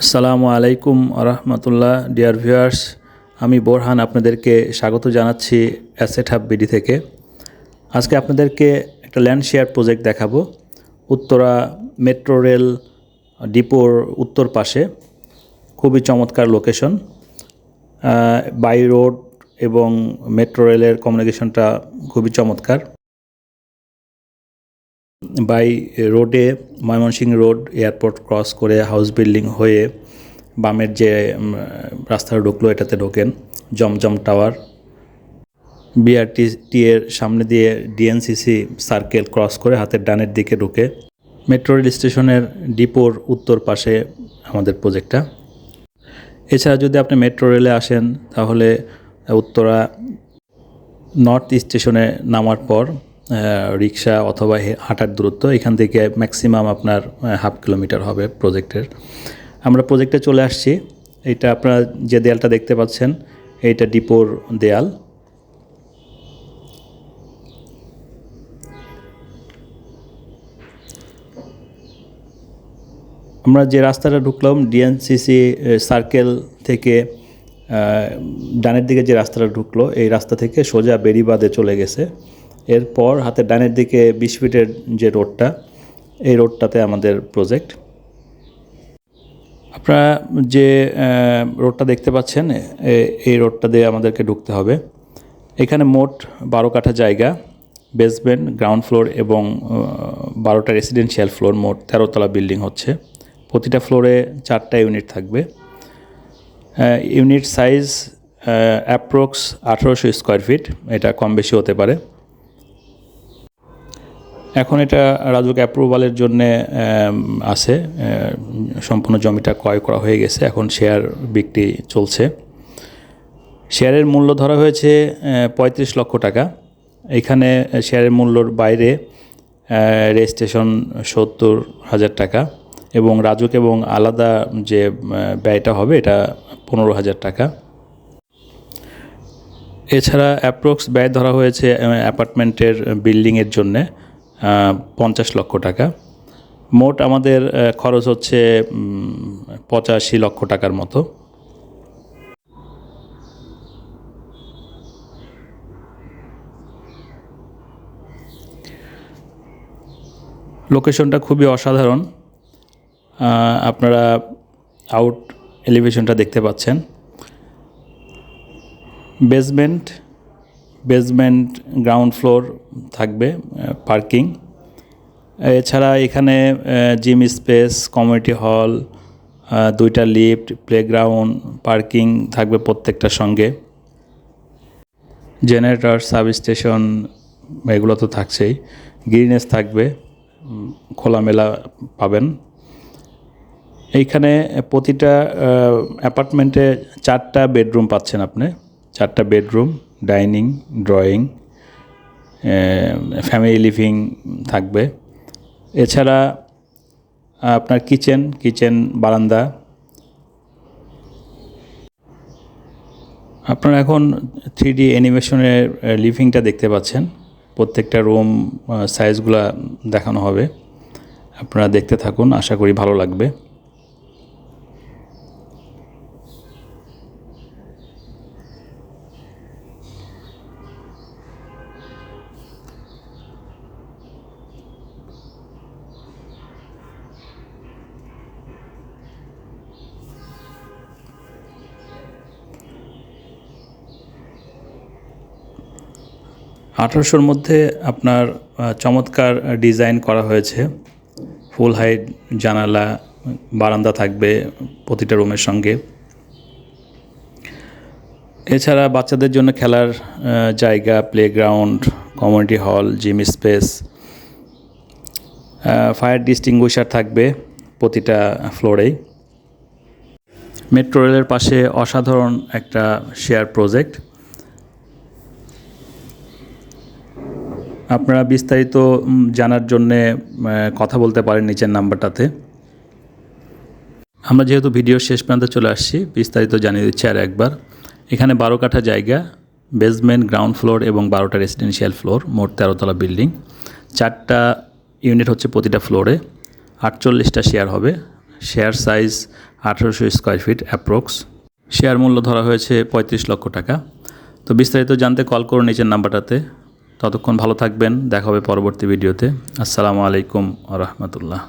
আসসালামু আলাইকুম রহমতুল্লাহ dear viewers. আমি বোরহান আপনাদেরকে স্বাগত জানাচ্ছি অ্যাসেট হাব বিডি থেকে। আজকে আপনাদেরকে একটা ল্যান্ড শেয়ার প্রজেক্ট দেখাবো। উত্তরা মেট্রো রেল ডিপোর উত্তর পাশে। খুবই চমৎকার লোকেশন। বাই রোড এবং মেট্রো রেলের কমিউনিকেশনটা খুবই চমৎকার। বাই রোডে ময়মনসিংহ রোড এয়ারপোর্ট ক্রস করে হাউস বিল্ডিং হয়ে বামের যে রাস্তা ঢুকলো, এটাতে ঢোকেন। জমজম টাওয়ার। বিআরটিটি এর সামনে দিয়ে ডিএনসিসি সার্কেল ক্রস করে হাতের ডানের দিকে ঢুকে। মেট্রো রেল স্টেশনের ডিপোর উত্তর পাশে আমাদের প্রজেক্টটা। এছাড়া যদি আপনি মেট্রো রেলে আসেন, তাহলে উত্তরা নর্থ স্টেশনে নামার পর রিক্সা অথবা হাঁটার দূরত্ব, এখান থেকে ম্যাক্সিমাম আপনার হাফ কিলোমিটার হবে প্রজেক্টের আমরা প্রজেক্টে চলে আসছি। এটা আপনারা যে দেয়ালটা দেখতে পাচ্ছেন, এইটা ডিপোর দেয়াল। আমরা যে রাস্তাটা ঢুকলাম ডিএনসিসি সার্কেল থেকে ডানের দিকে যে রাস্তাটা ঢুকলো, এই রাস্তা থেকে সোজা বেরিবাদে চলে গেছে। এরপর হাতের ডানের দিকে বিশ ফিটের যে রোডটা, এই রোডটাতে আমাদের প্রজেক্ট আপনারা যে রোডটা দেখতে পাচ্ছেন এই রোডটা দিয়ে আমাদেরকে ঢুকতে হবে। এখানে মোট বারো কাঠা জায়গা বেসমেন্ট গ্রাউন্ড ফ্লোর এবং বারোটা রেসিডেন্সিয়াল ফ্লোর মোট তেরোতলা বিল্ডিং হচ্ছে। প্রতিটা ফ্লোরে চারটা ইউনিট থাকবে। ইউনিট সাইজ অ্যাপ্রক্স আঠেরোশো স্কোয়ার ফিট এটা কম বেশি হতে পারে। এখন এটা রাজুক অ্যাপ্রুভালের জন্যে আছে। সম্পূর্ণ জমিটা ক্রয় করা হয়ে গেছে। এখন শেয়ার বিক্রি চলছে। শেয়ারের মূল্য ধরা হয়েছে পঁয়ত্রিশ লক্ষ টাকা। এখানে শেয়ারের মূল্যর বাইরে রেজিস্ট্রেশন সত্তর হাজার টাকা এবং রাজুক এবং আলাদা যে ব্যয়টা হবে, এটা পনেরো হাজার টাকা। এছাড়া অ্যাপ্রক্স ব্যয় ধরা হয়েছে অ্যাপার্টমেন্টের বিল্ডিংয়ের জন্যে। পঞ্চাশ লক্ষ টাকা। মোট আমাদের খরচ হচ্ছে পঁচাশি লক্ষ টাকার মতো। লোকেশনটা খুবই অসাধারণ। আপনারা আউট এলিভেশনটা দেখতে পাচ্ছেন। বেসমেন্ট বেসমেন্ট গ্রাউন্ড ফ্লোর থাকবে পার্কিং এছাড়া এখানে জিম স্পেস কমিউনিটি হল দুইটা লিফট প্লেগ্রাউন্ড পার্কিং থাকবে প্রত্যেকটার সঙ্গে। জেনারেটর সাব স্টেশন এগুলো তো থাকছেই। গ্রিনেস থাকবে খোলামেলা পাবেন। এইখানে প্রতিটা অ্যাপার্টমেন্টে চারটা বেডরুম পাচ্ছেন আপনি, চারটা bedroom dining, drawing, family living থাকবে। এছাড়া, আপনার কিচেন কিচেন বারান্দা। আপনারা এখন থ্রি ডি অ্যানিমেশনের লিভিংটা দেখতে পাচ্ছেন। প্রত্যেকটা রুম সাইজগুলো দেখানো হবে। আপনারা দেখতে থাকুন, আশা করি ভালো লাগবে। আঠারোশোর মধ্যে আপনার চমৎকার ডিজাইন করা হয়েছে। ফুল হাইট, জানালা, বারান্দা থাকবে প্রতিটা রুমের সঙ্গে। এছাড়া বাচ্চাদের জন্য খেলার জায়গা playground community hall gym space fire distinguisher থাকবে প্রতিটা ফ্লোরেই মেট্রো রেলের পাশে অসাধারণ একটা শেয়ার প্রজেক্ট আপনারা বিস্তারিত জানার জন্যে কথা বলতে পারেন নিচের নাম্বারটাতে। আমরা যেহেতু ভিডিও শেষ প্রান্তে চলে আসছি, বিস্তারিত জানিয়ে দিচ্ছি আর একবার। এখানে বারো কাঠা জায়গা বেসমেন্ট গ্রাউন্ড ফ্লোর এবং বারোটা রেসিডেন্সিয়াল ফ্লোর মোট তেরোতলা বিল্ডিং চারটা ইউনিট হচ্ছে প্রতিটা ফ্লোরে আটচল্লিশটা শেয়ার হবে। শেয়ার সাইজ আঠেরোশো স্কোয়ার ফিট অ্যাপ্রক্স শেয়ার মূল্য ধরা হয়েছে পঁয়ত্রিশ লক্ষ টাকা। তো বিস্তারিত জানতে কল করুন নিচের নাম্বারটাতে। ততক্ষণ ভালো থাকবেন দেখা হবে পরবর্তী ভিডিওতে। আসসালামু আলাইকুম রহমতুল্লাহ।